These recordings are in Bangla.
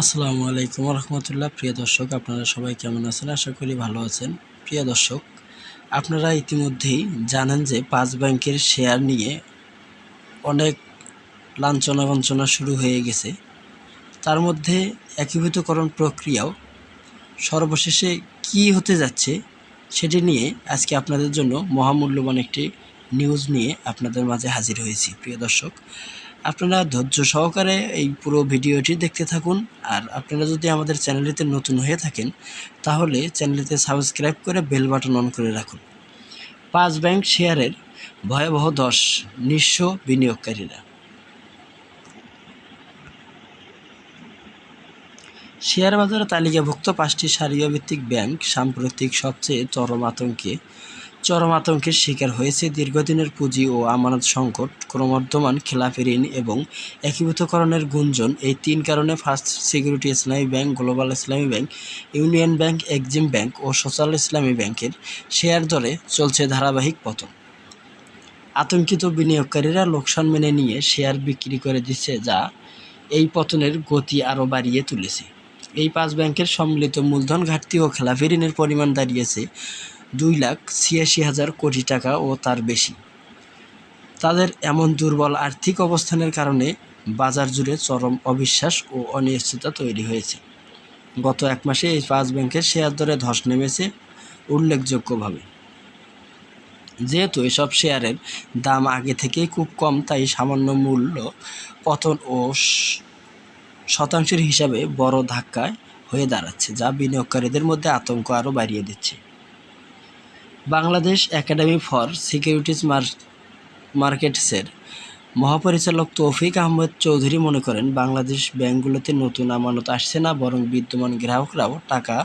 আসসালামু আলাইকুম রহমতুল্লাহ প্রিয় দর্শক, আপনারা সবাই কেমন আছেন? আশা করি ভালো আছেন। প্রিয় দর্শক, আপনারা ইতিমধ্যেই জানেন যে পাঁচ ব্যাংকের শেয়ার নিয়ে অনেক লাঞ্ছনা বঞ্চনা শুরু হয়ে গেছে। তার মধ্যে একীভূতকরণ প্রক্রিয়াও সর্বশেষে কি হতে যাচ্ছে সেটি নিয়ে আজকে আপনাদের জন্য মহামূল্যবান একটি নিউজ নিয়ে আপনাদের মাঝে হাজির হয়েছি। প্রিয় দর্শক আপনারা ধৈর্য সহকারে এই পুরো ভিডিওটি দেখতে থাকুন। আর আপনারা যদি আমাদের চ্যানেলটিতে নতুন হয়ে থাকেন, তাহলে চ্যানেলটিতে সাবস্ক্রাইব করে বেল বাটন অন করে রাখুন। পাঁচ ব্যাংক শেয়ারের ভয়াবহ দশ নিঃস্ব বিনিয়োগকারীরা। শেয়ার বাজারে তালিকাভুক্ত পাঁচটি সারিয়া ভিত্তিক ব্যাংক সাম্প্রতিক সবচেয়ে চরম আতঙ্কে চরম আতঙ্কের শিকার হয়েছে দীর্ঘদিনের পুঁজি ও আমানত সংকট, ক্রমবর্ধমান খেলাপি ঋণ এবং একীভূতকরণের গুঞ্জন। এই তিন কারণে first security Islami bank, global Islami bank, union bank, exim bank ও সোশ্যাল ইসলামী ব্যাংকের শেয়ার দরে চলছে ধারাবাহিক পতন। আতঙ্কিত বিনিয়োগকারীরা লোকসান মেনে নিয়ে শেয়ার বিক্রি করে দিচ্ছে যা এই পতনের গতি আরও বাড়িয়ে তুলেছে। এই পাঁচ ব্যাংকের সম্মিলিত মূলধন ঘাটতি ও খেলাফি ঋণের পরিমাণ দাঁড়িয়েছে দুই লাখ ছিয়াশি হাজার কোটি টাকা ও তার বেশি। তাদের এমন দুর্বল আর্থিক অবস্থানের কারণে বাজার জুড়ে চরম অবিশ্বাস ও অনিশ্চয়তা তৈরি হয়েছে। গত এক মাসে এই পাঁচ ব্যাংকের শেয়ার দরে ধস নেমেছে উল্লেখযোগ্যভাবে। যেহেতু এসব শেয়ারের দাম আগে থেকেই খুব কম, তাই সামান্য মূল্য, পতন ও শতাংশের হিসাবে বড় ধাক্কায় হয়ে দাঁড়াচ্ছে, যা বিনিয়োগকারীদের মধ্যে আতঙ্ক আরও বাড়িয়ে দিচ্ছে। বাংলাদেশ একাডেমি ফর সিকিউরিটিজ মার্কেটসের মহাপরিচালক তৌফিক আহমেদ চৌধুরী মনে করেন, বাংলাদেশ ব্যাংকগুলোতে নতুন আমানত আসছে না, বরং বিদ্যমান গ্রাহকরাও টাকা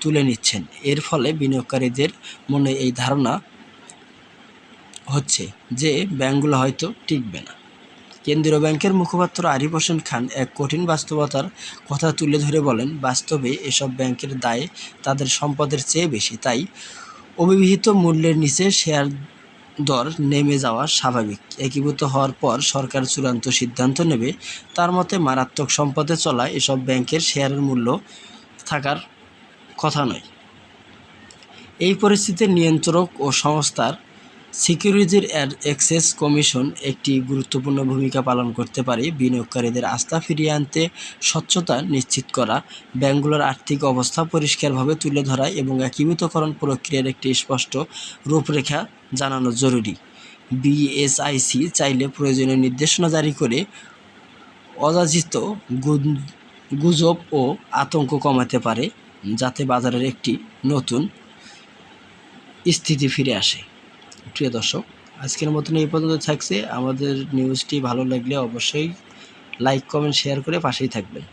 তুলে নিচ্ছেন। এর ফলে বিনিয়োগকারীদের মনে এই ধারণা হচ্ছে যে ব্যাংকগুলো হয়তো টিকবে না। কেন্দ্রীয় ব্যাংকের মুখপাত্র আরিফ হোসেন খান এক কঠিন বাস্তবতার কথা তুলে ধরে বলেন, বাস্তবে এসব ব্যাংকের দায় তাদের সম্পদের চেয়ে বেশি, তাই অবিহিত মূল্যের নিচে শেয়ার দর নেমে যাওয়া স্বাভাবিক। একীভূত হওয়ার পর সরকার চূড়ান্ত সিদ্ধান্ত নেবে। তার মতে, মারাত্মক সম্পদে চলা এসব ব্যাংকের শেয়ারের মূল্য থাকার কথা নয়। এই পরিস্থিতির নিয়ন্ত্রক ও সংস্থার সিকিউরিটির অ্যাক্সেস কমিশন একটি গুরুত্বপূর্ণ ভূমিকা পালন করতে পারে বিনিয়োগকারীদের আস্থা ফিরিয়ে আনতে, স্বচ্ছতা নিশ্চিত করা ব্যাংকগুলোর আর্থিক অবস্থা পরিষ্কারভাবে তুলে ধরা এবং একীভূতকরণ প্রক্রিয়ার একটি স্পষ্ট রূপরেখা জানানো জরুরি। বিএসআইসি চাইলে প্রয়োজনীয় নির্দেশনা জারি করে অযাচিত গুজব ও আতঙ্ক কমাতে পারে, যাতে বাজারের একটি নতুন স্থিতি ফিরে আসে। প্রিয় দর্শক, আজকের মতন এই পর্যন্ত থাকছে। আমাদের নিউজটি ভালো লাগলে অবশ্যই লাইক কমেন্ট শেয়ার করে পাশেই থাকবেন।